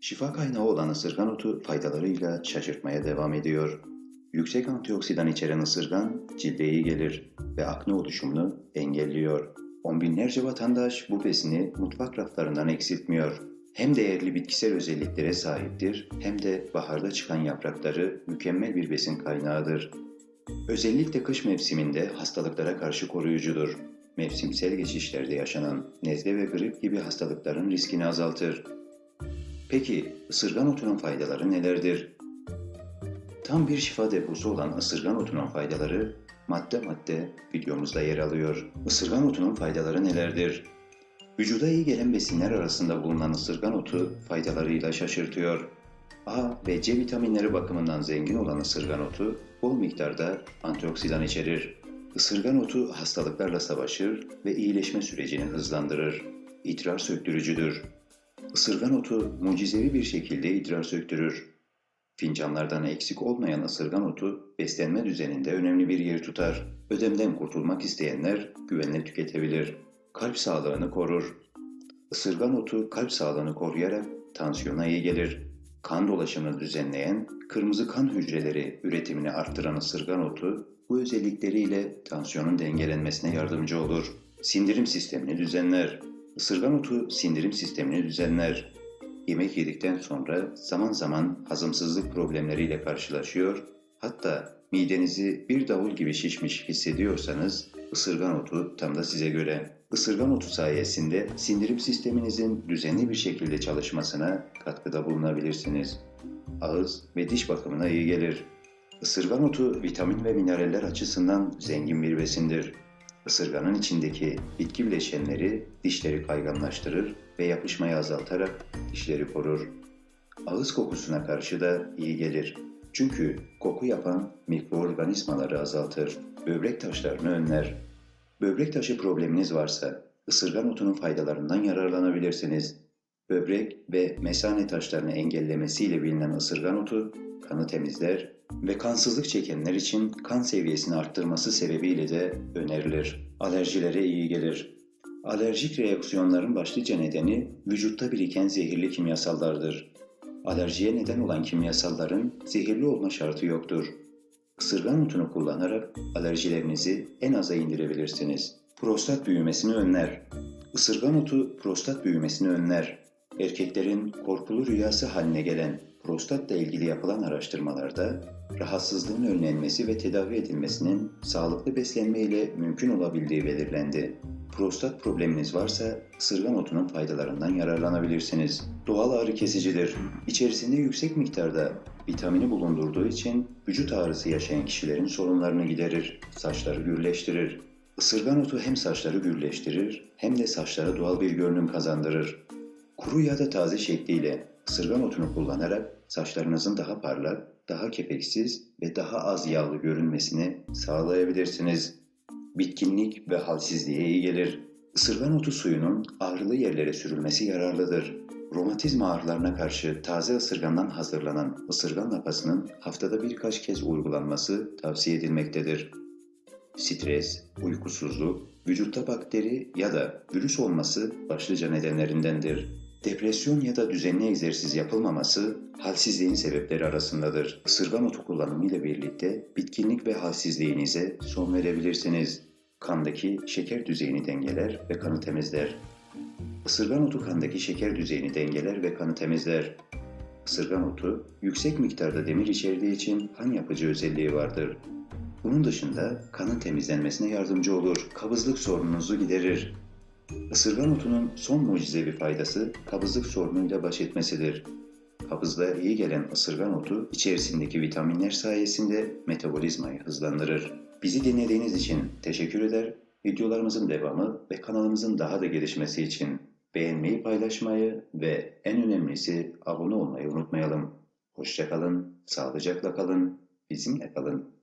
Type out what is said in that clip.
Şifa kaynağı olan ısırgan otu faydalarıyla şaşırtmaya devam ediyor. Yüksek antioksidan içeren ısırgan cilde iyi gelir ve akne oluşumunu engelliyor. On binlerce vatandaş bu besini mutfak raflarından eksiltmiyor. Hem değerli bitkisel özelliklere sahiptir hem de baharda çıkan yaprakları mükemmel bir besin kaynağıdır. Özellikle kış mevsiminde hastalıklara karşı koruyucudur. Mevsimsel geçişlerde yaşanan nezle ve grip gibi hastalıkların riskini azaltır. Peki ısırgan otunun faydaları nelerdir? Tam bir şifa deposu olan ısırgan otunun faydaları madde madde videomuzda yer alıyor. Isırgan otunun faydaları nelerdir? Vücuda iyi gelen besinler arasında bulunan ısırgan otu faydalarıyla şaşırtıyor. A ve C vitaminleri bakımından zengin olan ısırgan otu bol miktarda antioksidan içerir. Isırgan otu hastalıklarla savaşır ve iyileşme sürecini hızlandırır. İdrar söktürücüdür. Isırgan otu mucizevi bir şekilde idrar söktürür. Fincanlardan eksik olmayan ısırgan otu beslenme düzeninde önemli bir yer tutar. Ödemden kurtulmak isteyenler güvenle tüketebilir. Kalp sağlığını korur. Isırgan otu kalp sağlığını koruyarak tansiyona iyi gelir. Kan dolaşımını düzenleyen, kırmızı kan hücreleri üretimini arttıran ısırgan otu bu özellikleriyle tansiyonun dengelenmesine yardımcı olur. Sindirim sistemini düzenler. Isırgan otu sindirim sistemini düzenler. Yemek yedikten sonra zaman zaman hazımsızlık problemleriyle karşılaşıyor, hatta midenizi bir davul gibi şişmiş hissediyorsanız ısırgan otu tam da size göre. Isırgan otu sayesinde sindirim sisteminizin düzenli bir şekilde çalışmasına katkıda bulunabilirsiniz. Ağız ve diş bakımına iyi gelir. Isırgan otu vitamin ve mineraller açısından zengin bir besindir. Isırganın içindeki bitki bileşenleri dişleri kayganlaştırır ve yapışmayı azaltarak dişleri korur. Ağız kokusuna karşı da iyi gelir. Çünkü koku yapan mikroorganizmaları azaltır. Böbrek taşlarını önler. Böbrek taşı probleminiz varsa ısırgan otunun faydalarından yararlanabilirsiniz. Böbrek ve mesane taşlarını engellemesiyle bilinen ısırgan otu kanı temizler ve kansızlık çekenler için kan seviyesini arttırması sebebiyle de önerilir. Alerjilere iyi gelir. Alerjik reaksiyonların başlıca nedeni vücutta biriken zehirli kimyasallardır. Alerjiye neden olan kimyasalların zehirli olma şartı yoktur. Isırgan otunu kullanarak alerjilerinizi en aza indirebilirsiniz. Prostat büyümesini önler. Isırgan otu prostat büyümesini önler. Erkeklerin korkulu rüyası haline gelen prostatla ilgili yapılan araştırmalarda rahatsızlığın önlenmesi ve tedavi edilmesinin sağlıklı beslenme ile mümkün olabildiği belirlendi. Prostat probleminiz varsa ısırgan otunun faydalarından yararlanabilirsiniz. Doğal ağrı kesicidir. İçerisinde yüksek miktarda vitamini bulundurduğu için vücut ağrısı yaşayan kişilerin sorunlarını giderir, saçları gürleştirir. Isırgan otu hem saçları gürleştirir hem de saçlara doğal bir görünüm kazandırır. Kuru ya da taze şekliyle ısırgan otunu kullanarak saçlarınızın daha parlak, daha kepeksiz ve daha az yağlı görünmesini sağlayabilirsiniz. Bitkinlik ve halsizliğe iyi gelir. Isırgan otu suyunun ağrılı yerlere sürülmesi yararlıdır. Romatizma ağrılarına karşı taze ısırgandan hazırlanan ısırgan lapasının haftada birkaç kez uygulanması tavsiye edilmektedir. Stres, uykusuzluk, vücutta bakteri ya da virüs olması başlıca nedenlerindendir. Depresyon ya da düzenli egzersiz yapılmaması halsizliğin sebepleri arasındadır. Isırgan otu kullanımı ile birlikte bitkinlik ve halsizliğinize son verebilirsiniz. Kandaki şeker düzeyini dengeler ve kanı temizler. Isırgan otu kandaki şeker düzeyini dengeler ve kanı temizler. Isırgan otu yüksek miktarda demir içerdiği için kan yapıcı özelliği vardır. Bunun dışında kanın temizlenmesine yardımcı olur, kabızlık sorununuzu giderir. Isırgan otunun son mucizevi faydası kabızlık sorunuyla baş etmesidir. Kabızlığa iyi gelen ısırgan otu içerisindeki vitaminler sayesinde metabolizmayı hızlandırır. Bizi dinlediğiniz için teşekkür eder. Videolarımızın devamı ve kanalımızın daha da gelişmesi için beğenmeyi, paylaşmayı ve en önemlisi abone olmayı unutmayalım. Hoşçakalın, sağlıcakla kalın, bizimle kalın.